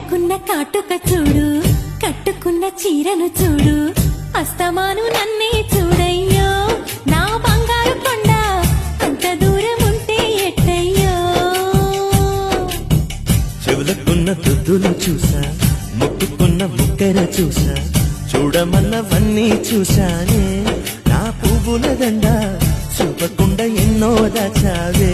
కళ్ళకున్న కాటుక చూడు కట్టుకున్న చీరను చూడు అస్తమాను నన్నే చూడయ్యో. నా బంగారు కొండ అంత దూరం ఉంటే ఎట్టయ్యో. చెవులకున్న దుద్దులు చూసా ముక్కుకున్న ముక్కెర చూసా చూడమన్నవన్నీ చూశానే. నా పువ్వుల దండ చూపకుండా ఎన్నో దాచావే.